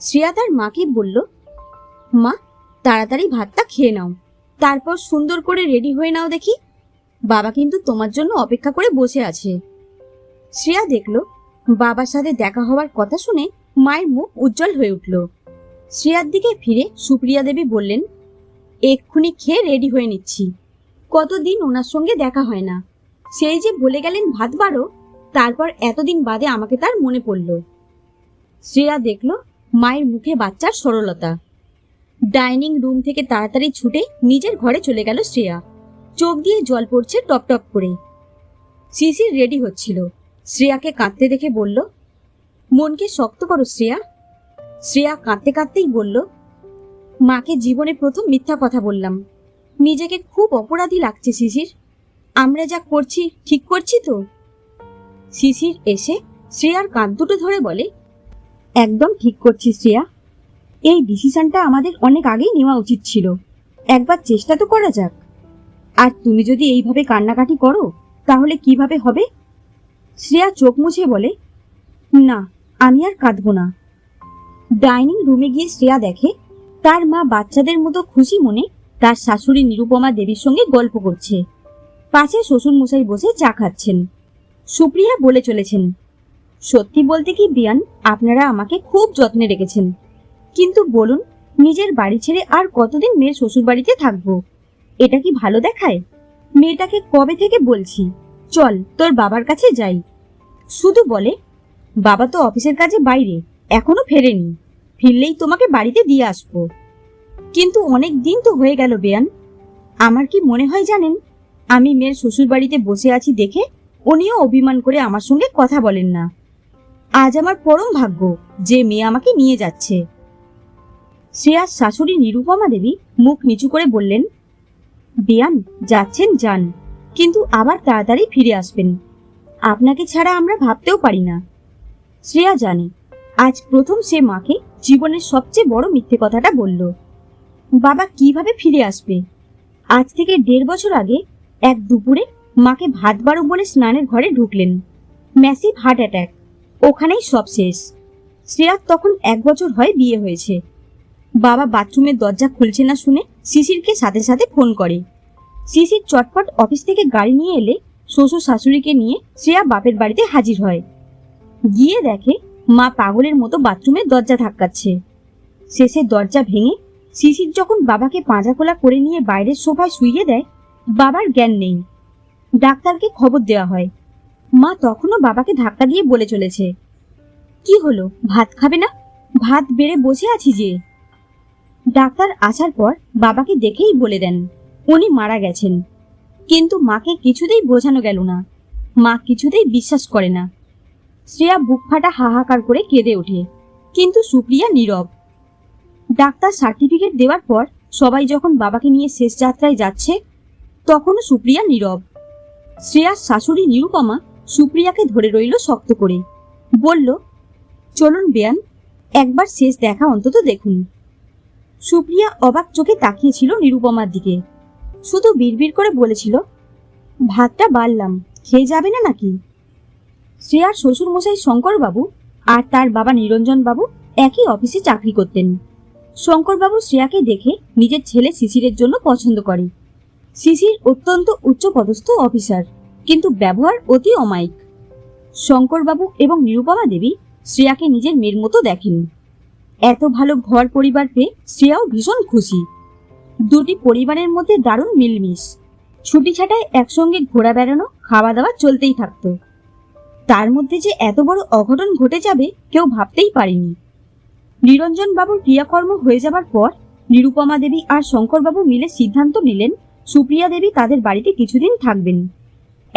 শ্রেয়া তার মাকে বলল, মা, তাড়াতাড়ি ভাতটা খেয়ে নাও। তারপর সুন্দর করে রেডি হয়ে নাও দেখি। বাবা কিন্তু তোমার জন্য অপেক্ষা করে বসে আছে শ্রেয়া দেখল, বাবার সাথে দেখা হওয়ার কথা শুনে মায়ের মুখ উজ্জ্বল হয়ে উঠল। শ্রেয়ার দিকে ফিরে সুপ্রিয়া দেবী বললেন, এক্ষুনি খেয়ে রেডি হয়ে নিচ্ছি। কতদিন ওনার সঙ্গে দেখা হয় না। সেই যে বলে গেলেন ভাত বাড়ো তারপর এতদিন বাদে আমাকে তার মনে পড়ল শ্রেয়া দেখল মায়ের মুখে বাচ্চার সরলতা। ডাইনিং রুম থেকে তাড়াতাড়ি ছুটে নিজের ঘরে চলে গেল শ্রেয়া। চোখ দিয়ে জল পড়ছে টপ টপ করে। শিশির রেডি হচ্ছিল। শ্রেয়াকে কাঁদতে দেখে বলল, মনকে শক্ত করো শ্রেয়া। শ্রেয়া কাঁদতে কাঁদতেই বলল, মাকে জীবনে প্রথম মিথ্যা কথা বললাম। নিজেকে খুব অপরাধী লাগছে শিশির আমরা যা করছি, ঠিক করছি তো? শিশির এসে শ্রেয়ার কাঁধ দুটো ধরে বলে একদম ঠিক করছি শ্রেয়া। এই ডিসিশনটা আমাদের অনেক আগেই নেওয়া উচিত ছিল। একবার চেষ্টা তো করা যাক। আর তুমি যদি এইভাবে কান্নাকাটি করো, তাহলে কীভাবে হবে? শ্রেয়া চোখ মুছে বলে, না, আমি আর কাঁদবো না। ডাইনিং রুমে গিয়ে শ্রেয়া দেখে, তার মা বাচ্চাদের মতো খুশি মনে তার শাশুড়ি নিরুপমা দেবীর সঙ্গে গল্প করছে। পাশে শ্বশুর মশাই বসে চা খাচ্ছেন। সুপ্রিয়া বলে চলেছেন সত্যি বলতে কি, বিয়ান, আপনারা আমাকে খুব যত্নে রেখেছেন। কিন্তু বলুন, নিজের বাড়ি ছেড়ে আর কতদিন মেয়ের শ্বশুর বাড়িতে থাকব? এটা কি ভালো দেখায়? মেয়েটাকে কবে থেকে বলছি? চল, তোর বাবার কাছে যাই। শুধু বলে, বাবা তো অফিসের কাজে বাইরে, এখনও ফেরেনি। ফিরলেই তোমাকে বাড়িতে দিয়ে আসব। কিন্তু অনেক দিন তো হয়ে গেল, বেয়ান। আমার কি মনে হয় জানেন, আমি মেয়ের শ্বশুর বাড়িতে বসে আছি দেখে উনিও অভিমান করে আমার সঙ্গে কথা বলেন না। আজ আমার পরম ভাগ্য যে মেয়ে আমাকে নিয়ে যাচ্ছে। শ্রেয়ার শাশুড়ি নিরুপমা দেবী মুখ নিচু করে বললেন, বিয়ান, যাচ্ছেন যান, কিন্তু আবার তাড়াতাড়ি ফিরে আসবেন। আপনাকে ছাড়া আমরা ভাবতেও পারি না। শ্রেয়া জানে, আজ প্রথম সে মাকে জীবনের সবচেয়ে বড় মিথ্যে কথাটা বলল। বাবা কীভাবে ফিরে আসবে? আজ থেকে দেড় বছর আগে এক দুপুরে মাকে ভাত বাড়ো বলে স্নানের ঘরে ঢুকলেন। Massive heart attack. ওখানেই সব শেষ। শ্রেয়ার তখন এক বছর হয় বিয়ে হয়েছে। বাবা বাথরুমের দরজা খুলছে না শুনে শিশিরকে সাথে সাথে ফোন করে। শিশির চটপট অফিস থেকে গাড়ি নিয়ে এলে শ্বশুর শাশুড়িকে নিয়ে শ্রেয়া বাপের বাড়িতে হাজির হয়। গিয়ে দেখে মা পাগলের মতো বাথরুমের দরজা ধাক্কাচ্ছে। শেষে দরজা ভেঙে শিশির যখন বাবাকে পাঁজাকোলা করে নিয়ে বাইরের সোফায় শুইয়ে দেয়, বাবার জ্ঞান নেই। ডাক্তারকে খবর দেওয়া হয় মা তখনও বাবাকে ধাক্কা দিয়ে বলে চলেছে। কি হলো? ভাত খাবে না? ভাত বেড়ে বসে আছি যে। ডাক্তার আসার পর বাবাকে দেখেই বলে দেন, উনি মারা গেছেন। কিন্তু মাকে কিছুতেই বোঝানো গেল না। মা কিছুতেই বিশ্বাস করে না। শ্রেয়া বুক ফাটা হাহাকার করে কেঁদে ওঠে, কিন্তু সুপ্রিয়া নীরব। ডাক্তার সার্টিফিকেট দেওয়ার পর সবাই যখন বাবাকে নিয়ে শেষ যাত্রায় যাচ্ছে, তখনও সুপ্রিয়া নীরব। শ্রেয়ার শাশুড়ি নিরুপমা সুপ্রিয়াকে ধরে রইল শক্ত করে। বলল, চলুন বেয়ান, একবার শেষ দেখা অন্তত দেখুন। সুপ্রিয়া অবাক চোখে তাকিয়েছিল নিরুপমার দিকে। শুধু বিড়বিড় করে বলেছিল, ভাতটা বাড়লাম, খেয়ে যাবে না নাকি? শ্রেয়ার শ্বশুর মশাই শঙ্করবাবু আর তার বাবা নিরঞ্জন বাবু একই অফিসে চাকরি করতেন। শঙ্করবাবু শ্রেয়াকে দেখে নিজের ছেলে শিশিরের জন্য পছন্দ করে। শিশির অত্যন্ত উচ্চপদস্থ অফিসার। কিন্তু ব্যবহার অতি অমায়িক। শঙ্করবাবু এবং নিরুপমা দেবী শ্রেয়াকে নিজের মেয়ের মতো দেখেন। এত ভালো ঘর পরিবার পেয়ে শ্রেয়াও ভীষণ খুশি। দুটি পরিবারের মধ্যে দারুণ মিলমিশ। ছুটি ছাটায় একসঙ্গে ঘোরা বেড়ানো, খাওয়া দাওয়া চলতেই থাকত। তার মধ্যে যে এত বড় অঘটন ঘটে যাবে কেউ ভাবতেই পারেনি। নিরঞ্জন বাবুর ক্রিয়াকর্ম হয়ে যাবার পর নিরুপমা দেবী আর শঙ্করবাবু মিলে সিদ্ধান্ত নিলেন সুপ্রিয়া দেবী তাদের বাড়িতে কিছুদিন থাকবেন।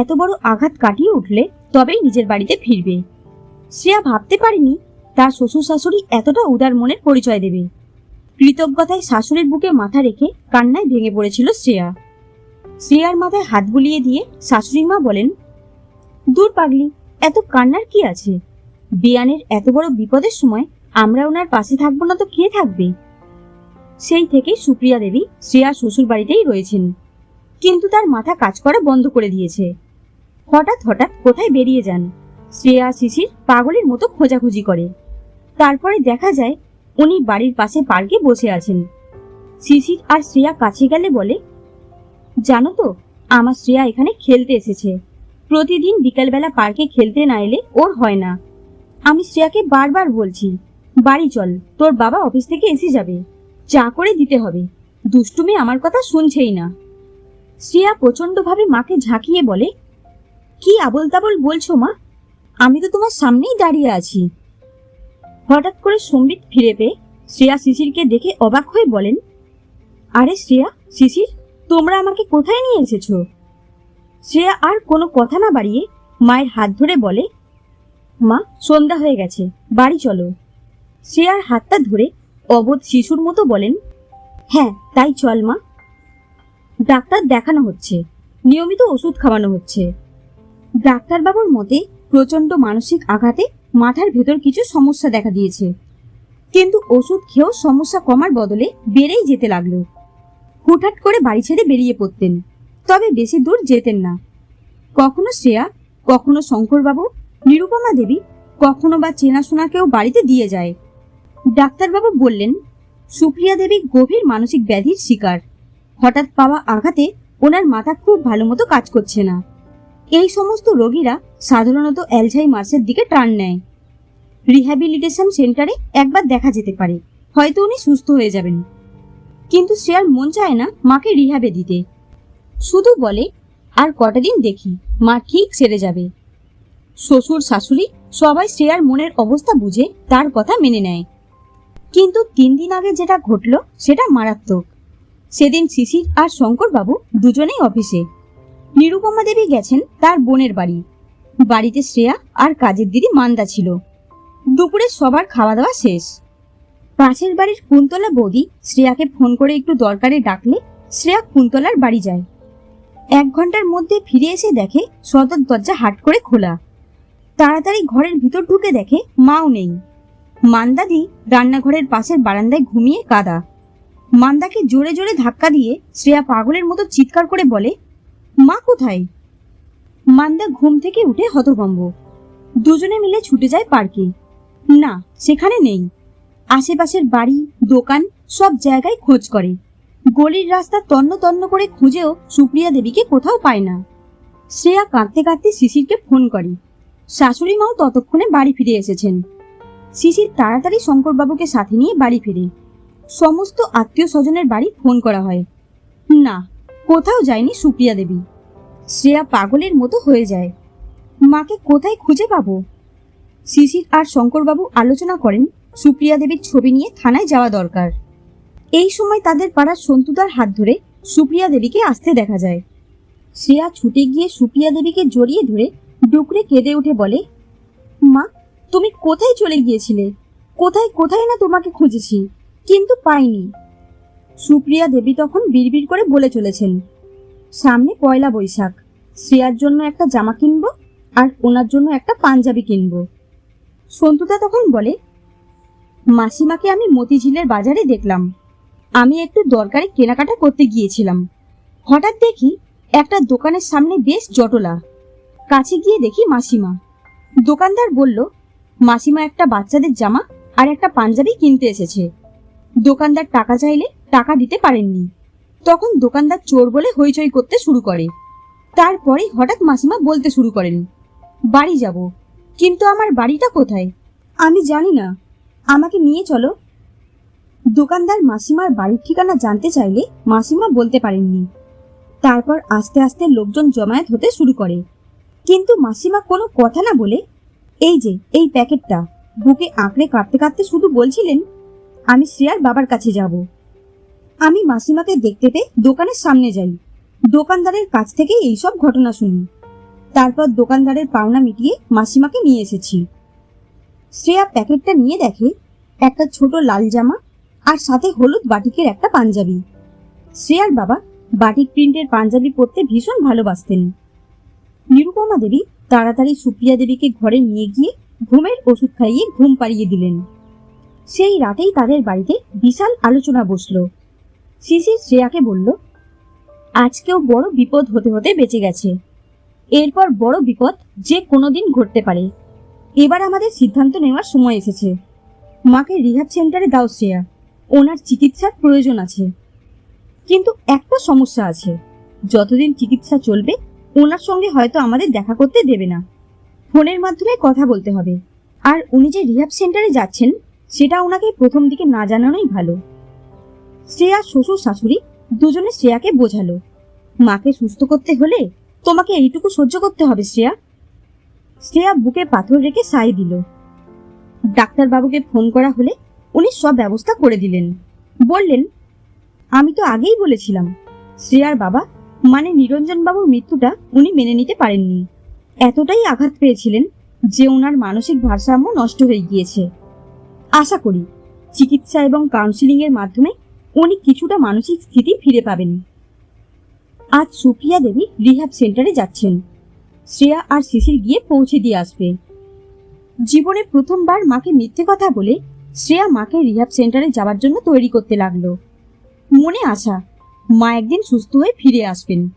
এত বড় আঘাত কাটিয়ে উঠলে তবেই নিজের বাড়িতে ফিরবে। শ্রেয়া ভাবতে পারেনি তার শ্বশুর শাশুড়ি এতটা উদার মনের পরিচয় দেবে। কৃতজ্ঞতায় শাশুড়ির বুকে মাথা রেখে কান্নায় ভেঙে পড়েছিল শ্রেয়া। শ্রেয়ার মাথায় হাত বুলিয়ে দিয়ে শাশুড়ি মা বলেন, দূর পাগলি, এত কান্নার কি আছে? বিয়ানের এত বড় বিপদের সময় আমরা ওনার পাশে থাকব না তো কে থাকবে? সেই থেকে সুপ্রিয়া দেবী শ্রেয়া শ্বশুর বাড়িতেই রয়েছেন। কিন্তু তার মাথা কাজ করা বন্ধ করে দিয়েছে। হঠাৎ হঠাৎ কোথায় বেরিয়ে যান। শ্রেয়া, শিশির পাগলের মতো খোঁজাখুঁজি করে। তারপরে দেখা যায় উনি বাড়ির পাশে পার্কে বসে আছেন। শিশির আর শ্রেয়া কাছে গেলে বলে, জানো তো, আমার শ্রেয়া এখানে খেলতে এসেছে। প্রতিদিন বিকালবেলা পার্কে খেলতে না এলে ওর হয় না। আমি শ্রেয়াকে বারবার বলছি, বাড়ি চল, তোর বাবা অফিস থেকে এসে যাবে। চা করে দিতে হবে। দুষ্টুমি আমার কথা শুনছেই না। শ্রেয়া প্রচণ্ডভাবে মাকে ঝাঁকিয়ে বলে কি আবল তাবল বলছো মা? আমি তো তোমার সামনেই দাঁড়িয়ে আছি। হঠাৎ করে সম্বিত ফিরে পেয়ে শ্রেয়া শিশিরকে দেখে অবাক হয়ে বলেন, আরে শ্রেয়া, শিশির, তোমরা আমাকে কোথায় নিয়ে এসেছ? শ্রেয়া আর কোনো কথা না বাড়িয়ে মায়ের হাত ধরে বলে, মা, সন্ধ্যা হয়ে গেছে, বাড়ি চলো। শ্রেয়ার হাতটা ধরে অবোধ শিশুর মতো বলেন হ্যাঁ তাই চল মা। ডাক্তার দেখানো হচ্ছে, নিয়মিত ওষুধ খাওয়ানো হচ্ছে। ডাক্তারবাবুর মতে প্রচণ্ড মানসিক আঘাতে মাথার ভেতর কিছু সমস্যা দেখা দিয়েছে। কিন্তু ওষুধ খেয়েও সমস্যা কমার বদলে বেড়েই যেতে লাগল। হুটহাট করে বাড়ি ছেড়ে বেরিয়ে পড়তেন। তবে বেশি দূর যেতেন না। কখনো শ্রেয়া, কখনো শঙ্করবাবু, নিরুপমা দেবী, কখনো বা চেনাশোনা কেউ বাড়িতে দিয়ে যায়। ডাক্তারবাবু বললেন, সুপ্রিয়া দেবী গভীর মানসিক ব্যাধির শিকার। হঠাৎ পাওয়া আঘাতে ওনার মাথা খুব ভালো মতো কাজ করছে না। এই সমস্ত রোগীরা সাধারণত অ্যালঝাইমার্সের দিকে টান নেয়। রিহ্যাবিলিটেশন সেন্টারে একবার দেখা যেতে পারে, হয়তো উনি সুস্থ হয়ে যাবেন। কিন্তু সে আর মন চায় না মাকে রিহ্যাবে দিতে। শুধু বলে, আর কটা দিন দেখি, মা ঠিক সেরে যাবে। শ্বশুর, শাশুড়ি সবাই শ্রেয়ার মনের অবস্থা বুঝে তার কথা মেনে নেয়। কিন্তু তিন দিন আগে যেটা ঘটল সেটা মারাত্মক। সেদিন শিশির আর শঙ্করবাবু দুজনেই অফিসে। নিরুপমা দেবী গেছেন তার বোনের বাড়ি। বাড়িতে শ্রেয়া আর কাজের দিদি মান্দা ছিল। দুপুরে সবার খাওয়া দাওয়া শেষ। পাশের বাড়ির কুন্তলা বৌদি শ্রেয়াকে ফোন করে একটু দরকারে ডাকলে শ্রেয়া কুন্তলার বাড়ি যায়। এক ঘণ্টার মধ্যে ফিরে এসে দেখে সদর দরজা হাট করে খোলা। তাড়াতাড়ি ঘরের ভিতর ঢুকে দেখে মাও নেই। মান্দাদি রান্নাঘরের পাশের বারান্দায় ঘুমিয়ে কাদা। মান্দাকে জোরে জোরে ধাক্কা দিয়ে শ্রেয়া পাগলের মতো চিৎকার করে বলে মা কোথায়? মান্দা ঘুম থেকে উঠে হতভম্ব। দুজনে মিলে ছুটে যায় পার্কে। না, সেখানে নেই। আশেপাশের বাড়ি, দোকান সব জায়গায় খোঁজ করে। গলির রাস্তা তন্ন তন্ন করে খুঁজেও সুপ্রিয়া দেবীকে কোথাও পায় না। শ্রেয়া কাঁদতে কাঁদতে শিশিরকে ফোন করে। শাশুড়ি মাও ততক্ষণে বাড়ি ফিরে এসেছেন। শিশির তাড়াতাড়ি শঙ্করবাবুকে সাথে নিয়ে বাড়ি ফিরে। সমস্ত আত্মীয় স্বজনের বাড়ি ফোন করা হয়। না কোথাও যায়নি সুপ্রিয়া দেবী। শ্রেয়া পাগলের মতো হয়ে যায়। মাকে কোথায় খুঁজে পাবো? শিশির আর শঙ্করবাবু আলোচনা করেন সুপ্রিয়া দেবীর ছবি নিয়ে থানায় যাওয়া দরকার। এই সময় তাদের পাড়ার সন্তুদার হাত ধরে সুপ্রিয়া দেবীকে আসতে দেখা যায়। শ্রেয়া ছুটে গিয়ে সুপ্রিয়া দেবীকে জড়িয়ে ধরে ডুকরে কেঁদে উঠে বলে, মা, তুমি কোথায় চলে গিয়েছিলে? কোথায় কোথায় না তোমাকে খুঁজেছি? কিন্তু পাইনি। সুপ্রিয়া দেবী তখন বিড়বিড় করে বলে চলেছেন, সামনে পয়লা বৈশাখ, শ্রেয়ার জন্য একটা জামা কিনবো আর ওনার জন্য একটা পাঞ্জাবি কিনবো। সন্তুদা তখন বলে, মাসিমাকে আমি মতিঝিলের বাজারে দেখলাম। আমি একটু দরকারি কেনাকাটা করতে গিয়েছিলাম। হঠাৎ দেখি একটা দোকানের সামনে বেশ জটলা। কাছে গিয়ে দেখি মাসিমা। দোকানদার বলল, মাসিমা একটা বাচ্চাদের জামা আর একটা পাঞ্জাবি কিনতে এসেছে। দোকানদার টাকা চাইলে টাকা দিতে পারেননি। তখন দোকানদার চোর বলে হইচই করতে শুরু করে। তারপরে হঠাৎ মাসিমা বলতে শুরু করেন, বাড়ি যাব, কিন্তু আমার বাড়িটা কোথায়? আমি জানি না, আমাকে নিয়ে চলো। দোকানদার মাসিমার বাড়ির ঠিকানা জানতে চাইলে মাসিমা বলতে পারেননি। তারপর আস্তে আস্তে লোকজন জমায়েত হতে শুরু করে। কিন্তু মাসিমা কোনো কথা না বলে, এই যে, এই প্যাকেটটা। বুকে আঁকড়ে কাঁদতে কাঁদতে শুধু বলছিলেন, আমি শ্রেয়ার বাবার কাছে যাব। আমি মাসিমাকে দেখতে পেয়ে দোকানের সামনে যাই। দোকানদারের কাছ থেকে এইসব ঘটনা শুনি। তারপর দোকানদারের পাওনা মিটিয়ে মাসিমাকে নিয়ে এসেছি। শ্রেয়া প্যাকেটটা নিয়ে দেখে, একটা ছোট লাল জামা আর সাথে হলুদ বাটিকের একটা পাঞ্জাবি। শ্রেয়ার বাবা বাটিক প্রিন্টের পাঞ্জাবি পরতে ভীষণ ভালোবাসতেন। নিরুপমা দেবী তাড়াতাড়ি সুপ্রিয়া দেবীকে ঘরে নিয়ে গিয়ে ঘুমের ওষুধ খাইয়ে ঘুম পাড়িয়ে দিলেন। সেই রাতেই তাদের বাড়িতে বিশাল আলোচনা বসল। শিশির শ্রেয়াকে বলল, আজকেও বড় বিপদ হতে হতে বেঁচে গেছে। এরপর বড় বিপদ যে কোনোদিন ঘটতে পারে। এবার আমাদের সিদ্ধান্ত নেওয়ার সময় এসেছে। মাকে রিহাব সেন্টারে দাও শ্রেয়া। ওনার চিকিৎসার প্রয়োজন আছে। কিন্তু একটা সমস্যা আছে। যতদিন চিকিৎসা চলবে, ওনার সঙ্গে হয়তো আমাদের দেখা করতে দেবে না। ফোনের মাধ্যমে কথা বলতে হবে। আর উনি যে রিহাব সেন্টারে যাচ্ছেন, সেটা ওনাকে প্রথম দিকে না জানানোই ভালো। শ্রেয়া শ্বশুর শাশুড়ি দুজনে শ্রেয়াকে বোঝালো। মাকে সুস্থ করতে হলে তোমাকে এইটুকু সহ্য করতে হবে, শ্রেয়া। শ্রেয়া বুকে পাথর রেখে সাই দিল। ডাক্তারবাবুকে ফোন করা হলে উনি সব ব্যবস্থা করে দিলেন। বললেন, আমি তো আগেই বলেছিলাম, শ্রেয়ার বাবা মানে নিরঞ্জন বাবুর মৃত্যুটা উনি মেনে নিতে পারেননি। এতটাই আঘাত পেয়েছিলেন যে ওনার মানসিক ভারসাম্য নষ্ট হয়ে গিয়েছে। আশা করি চিকিৎসা এবং কাউন্সিলিং এর মাধ্যমে উনি কিছুটা মানসিক স্থিতি ফিরে পাবেন। আজ সুপ্রিয়া দেবী রিহ্যাব সেন্টারে যাচ্ছেন। শ্রেয়া আর শিশির গিয়ে পৌঁছে দিয়ে আসবে। জীবনে প্রথমবার মাকে মিথ্যে কথা বলে শ্রেয়া মাকে রিহাব সেন্টারে যাওয়ার জন্য তৈরি করতে লাগল। মনে আশা, মা একদিন সুস্থ হয়ে ফিরে আসবেন।